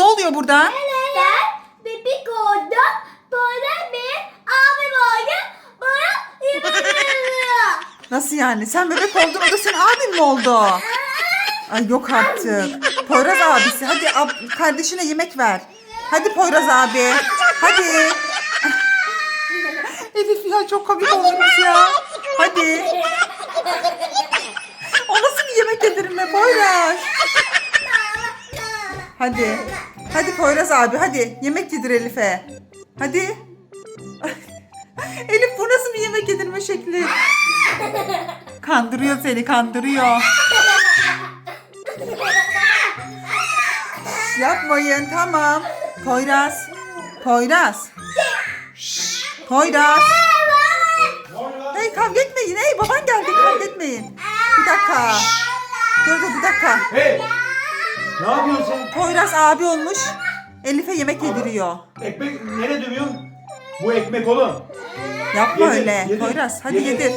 ne oluyor burada? Ben bebek oldum. Bana bir abim oldu. Bana yemek veriyor. Nasıl yani? Sen bebek oldun o da senin abin mi oldu? Ay yok artık. Poyraz abisi hadi ab- kardeşine yemek ver. Hadi Poyraz abi. Hadi. Elif ya çok komik oldunuz ya. Hadi. O nasıl bir yemek yedirme Poyraz? Hadi. Hadi Poyraz abi hadi yemek yedir Elif'e. Hadi. Elif bu nasıl bir yemek yedirme şekli? Kandırıyor seni kandırıyor. Yapmayın tamam. Poyraz. Poyraz. Şşş, Poyraz. Hey kavga etmeyin. Hey baban geldi kavga etmeyin. Bir dakika. Dur dur bir dakika. Hey! Ne yapıyorsun sen? Poyraz abi olmuş. Elif'e yemek yediriyor. Ekmek nereye dövüyorsun? Bu ekmek oğlum. Yapma Yedir, öyle. yedir, Poyraz hadi yedir. yedir.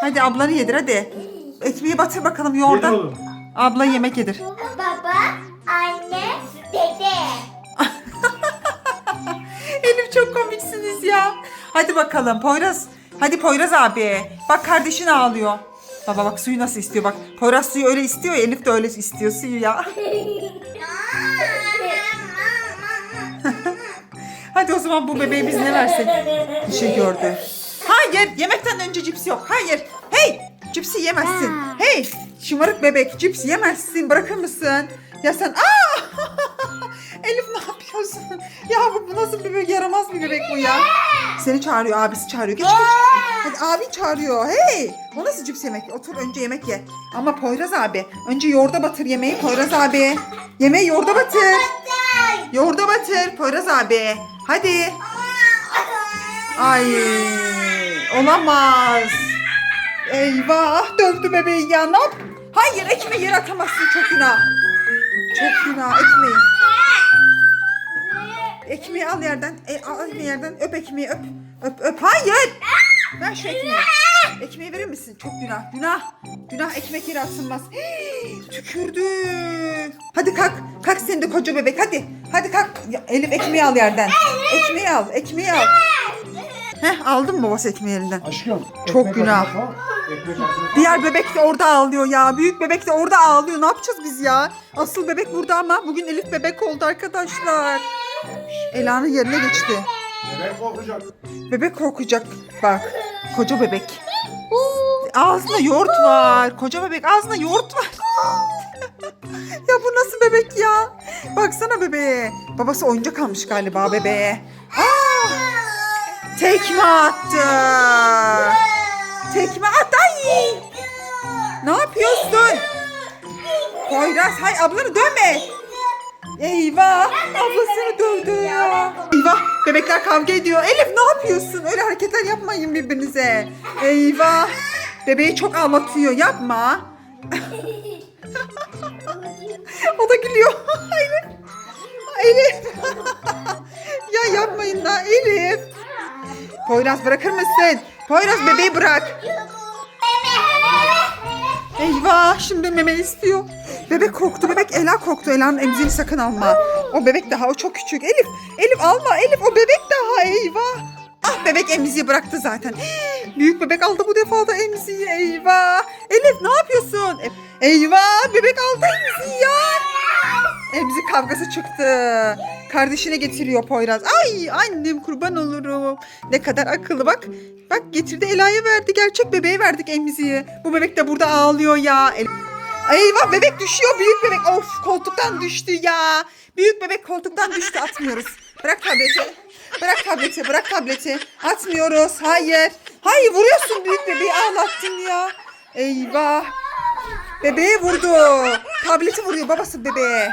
Hadi ablanı yedir hadi. Ekmeği batır bakalım Yedir yoğurda. oğlum. Abla yemek yedir. Baba, anne, dede. Elif çok komiksiniz ya. Hadi bakalım Poyraz. Hadi Poyraz abi. Bak kardeşin ağlıyor. Baba bak suyu nasıl istiyor bak. Poyraz suyu öyle istiyor ya Elif de öyle istiyor suyu ya. Hadi o zaman bu bebeğe biz ne versek? Bir şey gördü. Hayır yemekten önce cips yok. Hayır. Hey cipsi yemezsin. Hey şımarık bebek cips yemezsin. Bırakır mısın? Ya sen aa! Elif ne yapıyorsun? Ya bu, bu nasıl bir bebek? Yaramaz bir bebek bu ya. Seni çağırıyor abisi çağırıyor. Geç geç. Hadi abi çağırıyor. Hey! O nasıl cips yemek? Otur önce yemek ye. Ama Poyraz abi. Önce yoğurda batır yemeği Poyraz abi. Yemeği yoğurda batır. Yoğurda batır Poyraz abi. Hadi. Ay olamaz. Eyvah dövdü bebeği ya ne yap? Hayır ekmeği yere atamazsın çok günah. Çok günah ekmeği. Ekmeği al yerden. E, al yerden öp ekmeği öp. Öp öp hayır. Ver şu ekmeği. Ekmeği verir misin? Çok günah. Günah. Günah ekmek yere atılmaz. Hii, Tükürdü. Hadi kalk. Kalk sen de koca bebek hadi. Hadi kalk. Ya, Elif ekmeği al yerden. Ekmeği al. Ekmeği al. Heh aldın mı babası ekmeği elinden? Aşkım. Çok ekmek günah. Ekmek. Diğer bebek de orada ağlıyor ya. Büyük bebek de orada ağlıyor. Ne yapacağız biz ya? Asıl bebek burada ama bugün Elif bebek oldu arkadaşlar. Ela'nın yerine geçti. Bebek korkacak. Bebek korkacak. Bak. Koca bebek. Ağzında yoğurt var. Koca bebek ağzında yoğurt var. ya bu nasıl bebek ya? Baksana bebeğe. Babası oyuncak almış galiba bebeğe. Aa! Tekme attı. Tekme at. Ay! Ne yapıyorsun? Poyraz hay ablanı dövme. Eyvah ablasını dövdü ya. Eyvah bebekler kavga ediyor. Elif ne yapıyorsun? Öyle hareketler yapmayın birbirinize. Eyvah. Bebeği çok ağlatıyor yapma. o da gülüyor. Elif. Elif. ya yapmayın da Elif. Poyraz bırakır mısın? Poyraz bebeği bırak. Eyvah şimdi meme istiyor. Bebek korktu bebek Ela korktu. Ela'nın emziğini sakın alma. O bebek daha o çok küçük. Elif Elif alma Elif o bebek daha eyvah. Ah bebek emziği bıraktı zaten. Büyük bebek aldı bu defa da emziği eyvah. Elif ne yapıyorsun? E- Eyvah bebek aldı emziği ya. Emzik kavgası çıktı. Kardeşine getiriyor Poyraz. Ay annem kurban olurum. Ne kadar akıllı bak. Bak getirdi Ela'ya verdi. Gerçek bebeğe verdik emziği. Bu bebek de burada ağlıyor ya. El- Eyvah bebek düşüyor büyük bebek. Of koltuktan düştü ya. Büyük bebek koltuktan düştü atmıyoruz. Bırak tableti. Bırak tableti bırak tableti. Atmıyoruz. Hayır. Hayır vuruyorsun büyük bebeği ağlattın ya. Eyvah. Bebeğe vurdu. Tableti vuruyor babası bebeğe.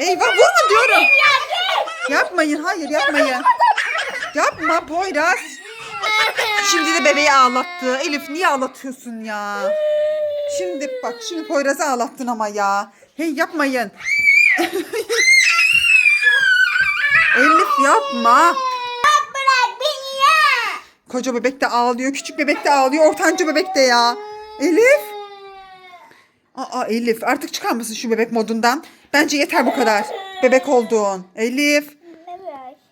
Eyvah vurma diyorum. Yapmayın hayır yapmayın. Yapma Poyraz. Şimdi de bebeği ağlattı. Elif niye ağlatıyorsun ya? Şimdi bak şimdi Poyraz'ı ağlattın ama ya. Hey yapmayın. Elif yapma. Bırak beni ya. Koca bebek de ağlıyor, küçük bebek de ağlıyor, ortanca bebek de ya. Elif. Aa Elif artık çıkar mısın şu bebek modundan? Bence yeter bu kadar. Bebek oldun. Elif.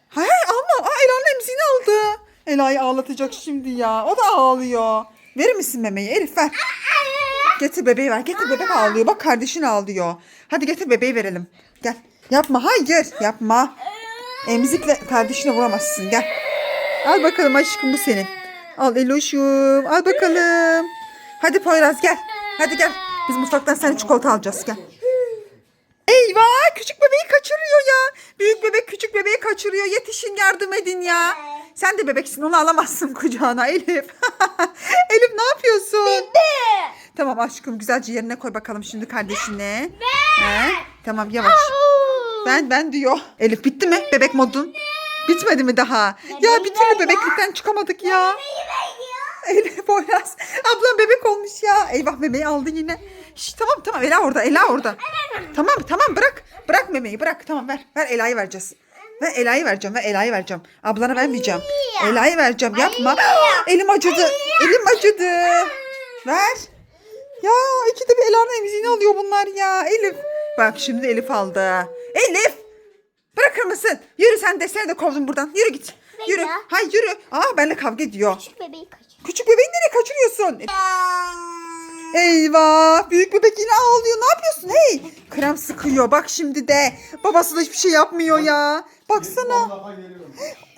Hayır alma. Aa Ela'nın emzini aldı. Ela'yı ağlatacak şimdi ya. O da ağlıyor. Verir misin memeyi? Elif ver. Getir bebeği ver. Getir bebek ağlıyor. Bak kardeşin ağlıyor. Hadi getir bebeği verelim. Gel. Yapma. Hayır. Yapma. Emzikle kardeşine vuramazsın. Gel. Al bakalım aşkım bu senin. Al Eloş'um. Al bakalım. Hadi Poyraz gel. Hadi gel. Biz mutfaktan sana çikolata alacağız. Gel. Eyvah küçük bebeği kaçırıyor ya. Büyük bebek küçük bebeği kaçırıyor. Yetişin yardım edin ya. Sen de bebeksin onu alamazsın kucağına Elif. Elif ne yapıyorsun? Tamam aşkım güzelce yerine koy bakalım şimdi kardeşine. He? Tamam yavaş. Ben ben diyor. Elif bitti mi bebek modun? Bitmedi mi daha? Ya bir türlü bebeklikten çıkamadık ya. Elif Poyraz. Ablam bebek olmuş ya. Eyvah bebeği aldı yine. Şş, tamam tamam Ela orada Ela orada. Tamam tamam bırak. Bırak memeyi bırak. Tamam ver. Ver Ela'yı vereceğiz. Ver Ela'yı vereceğim. Ver Ela'yı vereceğim. Ablana vermeyeceğim. Ela'yı vereceğim. Yapma. Elim acıdı. Elim acıdı. Ver. Ya ikide bir Ela'nın emziğini alıyor bunlar ya. Elif. Bak şimdi Elif aldı. Elif. Bırakır mısın? Yürü sen de seni de kovdum buradan. Yürü git. Yürü. ya. Hay yürü. Aa benimle kavga ediyor. Bebeği kaç. Küçük bebeği nereye kaçırıyorsun? Eyvah! Büyük bebek yine ağlıyor. Ne yapıyorsun? Hey! Krem sıkıyor. Bak şimdi de. Babası da hiçbir şey yapmıyor ya. Baksana.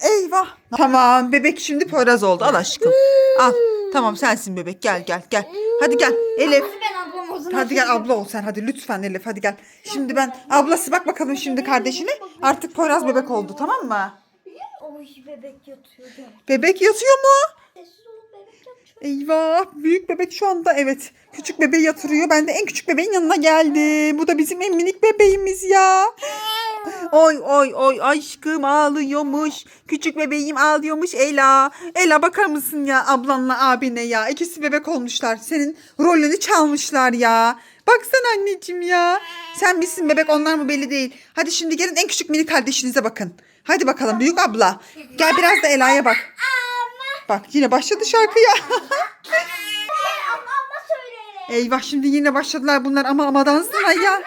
Eyvah. Tamam bebek şimdi Poyraz oldu. Al aşkım. Al. Tamam sensin bebek. Gel gel gel. Hadi gel. Elif. Ben ablam o zaman. Hadi gel abla ol sen hadi lütfen Elif hadi gel. Şimdi ben ablası bak bakalım şimdi kardeşine. Artık Poyraz bebek oldu tamam mı? Oy bebek yatıyordu. Bebek yatıyor mu? Yatıyor. Eyvah büyük bebek şu anda evet. Küçük bebeği yatırıyor. Ben de en küçük bebeğin yanına geldim. Bu da bizim en minik bebeğimiz ya. Oy oy oy aşkım ağlıyormuş. Küçük bebeğim ağlıyormuş Ela. Ela bakar mısın ya ablanla abine ya. İkisi bebek olmuşlar. Senin rolünü çalmışlar ya. Baksana anneciğim ya. Sen misin bebek onlar mı belli değil. Hadi şimdi gelin en küçük minik kardeşinize bakın. Hadi bakalım büyük abla. Gel biraz da Ela'ya bak. Bak yine başladı şarkı ya. Ama ama söyle. Eyvah şimdi yine başladılar bunlar ama ama dansına ya.